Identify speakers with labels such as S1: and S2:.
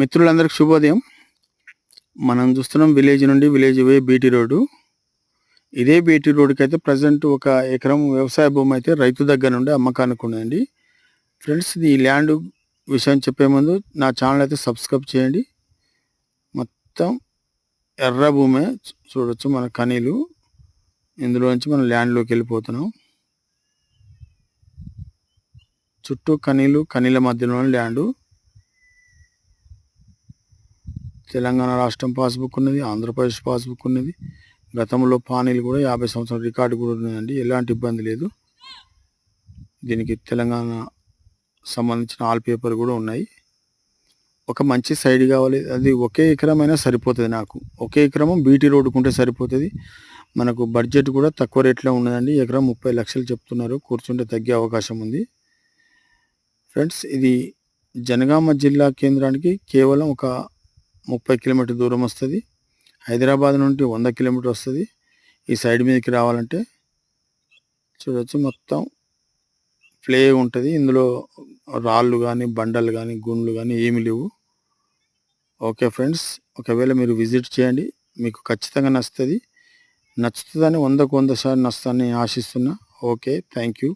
S1: మిత్రులందరికీ శుభోదయం. మనం చూస్తున్నాం విలేజ్ నుండి విలేజ్ వే బీటీ రోడ్డు. ఇదే బీటీ రోడ్డుకి అయితే ప్రజెంట్ ఒక ఎకరం వ్యవసాయ భూమి అయితే రైతు దగ్గర నుండి అమ్మకానికి ఉందండి. ఫ్రెండ్స్ ఇది ఈ ల్యాండ్ విషయం చెప్పే ముందు నా ఛానల్ అయితే సబ్స్క్రైబ్ చేయండి. మొత్తం ఎర్ర భూమే చూడవచ్చు చూడొచ్చు మన కనీలు. ఇందులో నుంచి మనం ల్యాండ్లోకి వెళ్ళిపోతున్నాం. చుట్టూ కనీలు కనీల మధ్యలో ల్యాండ్. తెలంగాణ రాష్ట్రం పాస్బుక్ ఉన్నది ఆంధ్రప్రదేశ్ పాస్బుక్ ఉన్నది. గతంలో పానీలు కూడా యాభై సంవత్సరాల రికార్డు కూడా ఉన్నదండి. ఎలాంటి ఇబ్బంది లేదు. దీనికి తెలంగాణ సంబంధించిన ఆల్ పేపర్ కూడా ఉన్నాయి. ఒక మంచి సైడ్ కావాలి. అది ఒకే ఎకరం అయినా సరిపోతుంది నాకు. ఒకే ఎకరము బీటీ రోడ్డుకుంటే సరిపోతుంది. మనకు బడ్జెట్ కూడా తక్కువ రేట్లో ఉన్నదండి. ఎకరం ముప్పై లక్షలు చెప్తున్నారు. కూర్చుంటే తగ్గే అవకాశం ఉంది. ఫ్రెండ్స్ ఇది జనగామ జిల్లా కేంద్రానికి కేవలం ఒక ముప్పై కిలోమీటర్ దూరం వస్తుంది. హైదరాబాద్ నుండి వంద కిలోమీటర్ వస్తుంది. ఈ సైడ్ మీదకి రావాలంటే చూడవచ్చు మొత్తం ప్లే ఉంటుంది. ఇందులో రాళ్ళు కానీ బండలు కానీ గుండ్లు కానీ ఏమి లేవు. ఓకే ఫ్రెండ్స్ ఒకవేళ మీరు విజిట్ చేయండి. మీకు ఖచ్చితంగా నచ్చుతుంది. నచ్చుతుందని వందకు వంద సార్లు నచ్చుతుందని ఆశిస్తున్నా. Okay thank you.